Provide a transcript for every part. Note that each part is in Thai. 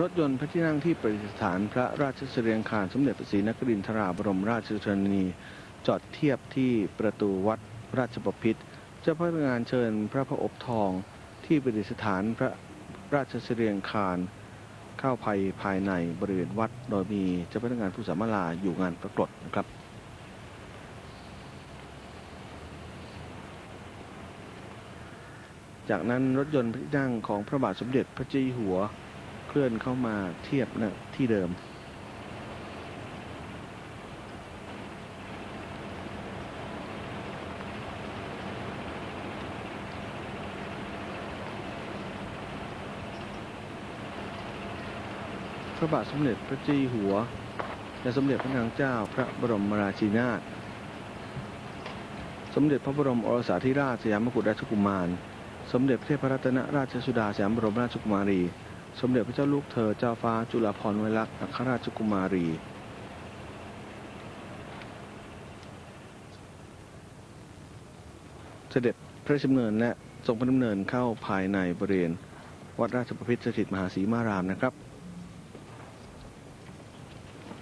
รถยนต์พระที่นั่งที่ประดิษฐานพระราชเสรียงคารสมเด็จพระศรีนครินทราบรมราชชนนี จอดเทียบที่ประตูวัดราชบพิตรเจ้าพนักงานเชิญพระพระอบทองที่ประดิษฐานพระราชเสรียงคารเข้าภายภายในบริเวณวัด โดยมีเจ้าพนักงานผู้สามาลาอยู่งานปรากฏนะครับจากนั้นรถยนต์พระที่นั่งของพระบาทสมเด็จพระเจ้าอยู่หัว เพื่อนเข้ามาเทียบนะที่เดิม พระบาทสมเด็จพระเจ้าอยู่หัว และสมเด็จพระนางเจ้าพระบรมราชินีนาถสมเด็จพระบรมโอรสาธิราชสยามกุฎราชกุมาร สมเด็จพระเทพรัตนราชสุดาสยามบรมราชกุมารี สมเด็จพระเจ้าลูกเธอเจ้าฟ้าจุฬาภรณ์ไวลักษณ์อัครราชกุมารี เสด็จพระราชดำเนินและทรงพระดำเนินเข้าภายในบริเวณวัดราชประพิตรสถิตมหาศรีมารามนะครับ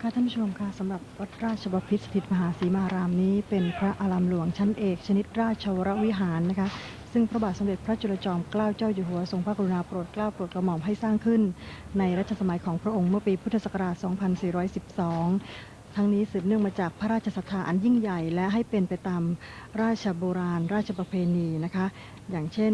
ค่ะท่านผู้ชมค่ะสำหรับวัดราชบพิตรสถิตมหาศรีมารามนี้ เป็นพระอารามหลวงชั้นเอกชนิดราชวรวิหารนะคะ ซึ่งพระบาทสมเด็จพระจุลจอมเกล้าเจ้าอยู่หัวทรงพระกรุณาโปรดเกล้าโปรดกระหม่อมให้สร้างขึ้น ในรัชสมัยของพระองค์เมื่อปีพุทธศักราช 2412 ทั้งนี้สืบเนื่องมาจากพระราชศรัทธาอันยิ่งใหญ่ และให้เป็นไปตามราชโบราณ ราชประเพณีนะคะ อย่างเช่น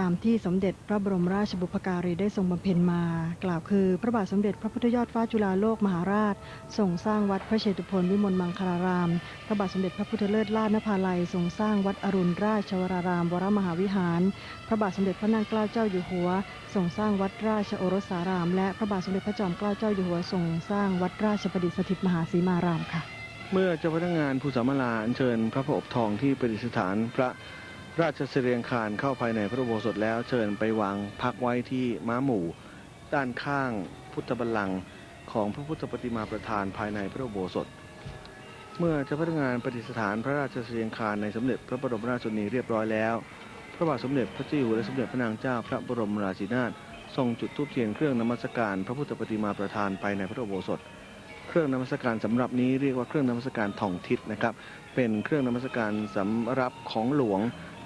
ตามที่สมเด็จพระบรมราชบุพการีได้ทรงบำเพ็ญมา กล่าวคือ พระบาทสมเด็จพระพุทธยอดฟ้าจุฬาโลกมหาราชทรงสร้างวัดพระเชตุพนวิมลมังคลาราม พระบาทสมเด็จพระพุทธเลิศลาดนภาลัยทรงสร้างวัดอรุณราชวราราม วรมหาวิหาร พระบาทสมเด็จพระนางเกล้าเจ้าอยู่หัวทรงสร้างวัดราชโอรสาราม และพระบาทสมเด็จพระจอมเกล้าเจ้าอยู่หัวทรงสร้างวัดราชประดิษฐิตมหาสีมารามค่ะ เมื่อเจ้าพนักงานผู้สามาลาอัญเชิญพระพอบทองที่ประดิษฐานพระ ราชเสรียงคารเข้าภายในพระอุโบสถแล้วเชิญไปวางพักไว้ที่ม้าหมู่ ด้านข้างพุทธบัลลังก์ของพระพุทธปฏิมาประธานภายในพระอุโบสถ เมื่อเจ้าพนักงานประดิษฐานพระราชเสรียงคารในสมเด็จพระบรมราชชนนีเรียบร้อยแล้ว พระบาทสมเด็จพระเจ้าอยู่หัวและสมเด็จพระนางเจ้าพระบรมราชินีนาถทรงจุดธูปเทียนเครื่องนมัสการพระพุทธปฏิมาประธานภายในพระอุโบสถเครื่องนมัสการสำหรับนี้เรียกว่าเครื่องนมัสการทองทิศนะครับ เป็นเครื่องนมัสการสำหรับของหลวง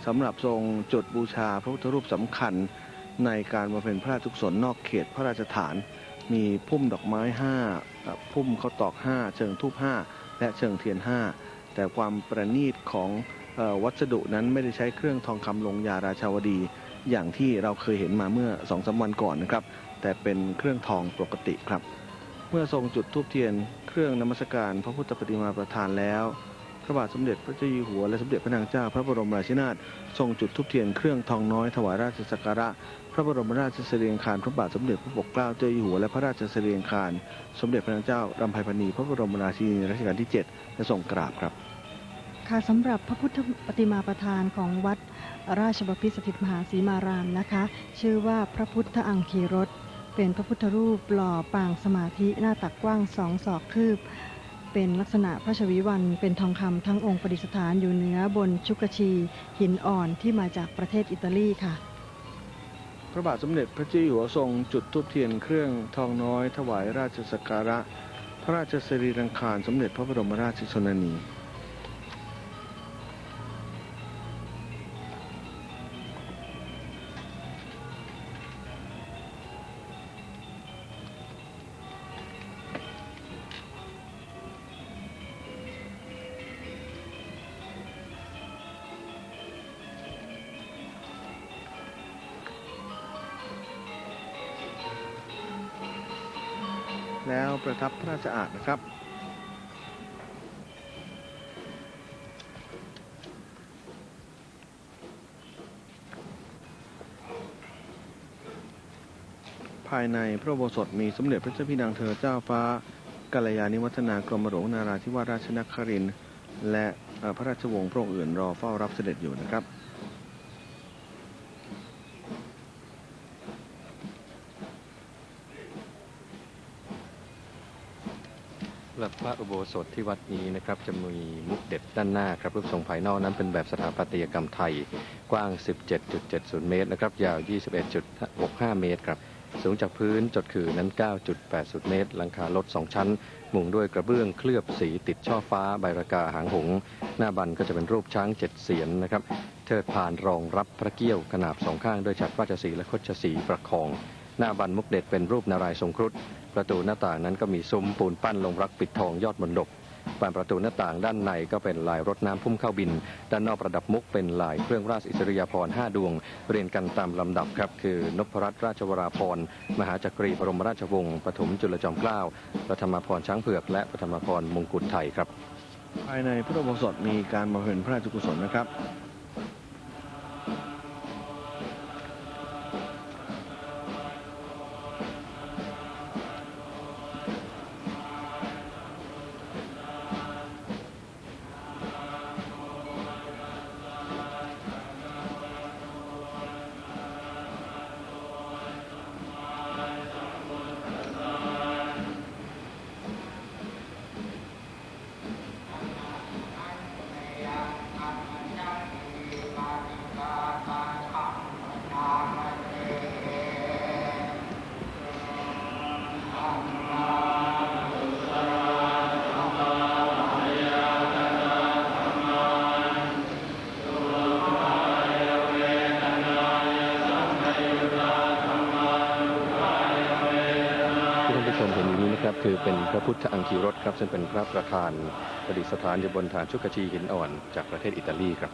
สำหรับทรงจุดบูชาพระพุทธรูปสำคัญในการบำเพ็ญพระราชกุศลนอกเขตพระราชฐาน มีพุ่มดอกไม้ห้าพุ่มข้าวตอกห้าเชิงทูบห้าและเชิงเทียนห้าแต่ความประณีตของวัสดุนั้นไม่ได้ใช้เครื่องทองคำลงยาราชาวดี อย่างที่เราเคยเห็นมาเมื่อสองสามวันก่อนนะครับ แต่เป็นเครื่องทองปกติครับ เมื่อทรงจุดธูปเทียน เครื่องนมัสการพระพุทธปฏิมาประธานแล้ว ระบาทสมเด็จพระเจ้าอยู่หัวและสมเด็จพระนางเจ้าพระบรมราชินีนาถทรงจุดธูปเทียนเครื่องทองน้อยถวายราชสักการะ พระบรมราชเสรียงคารพระบาทสมเด็จพระปกเกล้าเจ้าอยู่หัวและพระราชเสรียงคารสมเด็จพระนางเจ้ารำไพพรรณีพระบรมราชินีรัชกาลที่ 7 และทรงกราบครับค่ะสำหรับพระพุทธปฏิมาประธานของวัดราชบพิตรสถิตมหาสีมารามนะคะ ชื่อว่าพระพุทธอังคีรสเป็นพระพุทธรูปหล่อปางสมาธิหน้าตักกว้างสองศอกคืบ เป็นลักษณะพระชวีวันเป็นทองคำทั้งองค์ประดิษฐานอยู่เหนือบนชุกชี หินอ่อนที่มาจากประเทศอิตาลีค่ะ พระบาทสมเด็จพระเจ้าอยู่หัวทรงจุดธูปเทียนเครื่องทองน้อย ถวายราชสักการะ พระราชสรีรังคารสมเด็จพระบรมราชชนนี แล้วประทับพระราชอาณนะครับ ภายในพระโบสถมีสมเด็จพระเจ้าพี่นางเธอเจ้าฟ้ากัลยาณิวัฒนากรมหลวงนาราธิวาสราชนครินและพระราชวงศ์พระองค์อื่นรอเฝ้ารับเสด็จอยู่นะครับ สำ หรับพระอุโบสถที่วัดนี้นะครับจะมีมุกเด็ดด้านหน้าครับรูปทรงภายนอกนั้นเป็นแบบสถาปัตยกรรมไทย กว้าง 17.70 เมตรนะครับยาว 21.65 เมตรครับสูงจากพื้นจดขือนั้น 9.80 เมตร หลังคารถ2ชั้น มุงด้วยกระเบื้องเคลือบสีติดช่อฟ้าใบรากาหางหง หน้าบันก็จะเป็นรูปช้างเจ็ดเสียนนะครับ เทิดผ่านรองรับพระเกี้ยวขนาบสองข้างด้วยฉัตรราชสีและคดชสีประคอง หน้าบันมุกเด็ดเป็นรูปนารายทรงครุฑ ประตูหน้าต่างนั้นก็มีซุ้มปูนปั้นลงรักปิดทองยอดมนดกบานประตูหน้าต่างด้านในก็เป็นลายรถน้ำพุ่มเข้าบิน ด้านนอกประดับมุกเป็นลายเครื่องราชอิสริยาภรณ์5ดวง เรียนกันตามลำดับครับ คือนพรัตนราชวราภรณ์มหาจักรีบรมราชวงศ์ปฐมจุลจอมเกล้าปฐมพรช้างเผือก และปฐมพรมงกุฎไทยครับ ภายในพระอุโบสถมีการบำเพ็ญพระราชกุศลนะครับ ชมเห็นอยู่นี้นะครับคือเป็นพระพุทธอังคีรสครับซึ่งเป็นพระประธานประดิษฐานอยู่บนฐานชุกชีหินอ่อนจากประเทศอิตาลีครับ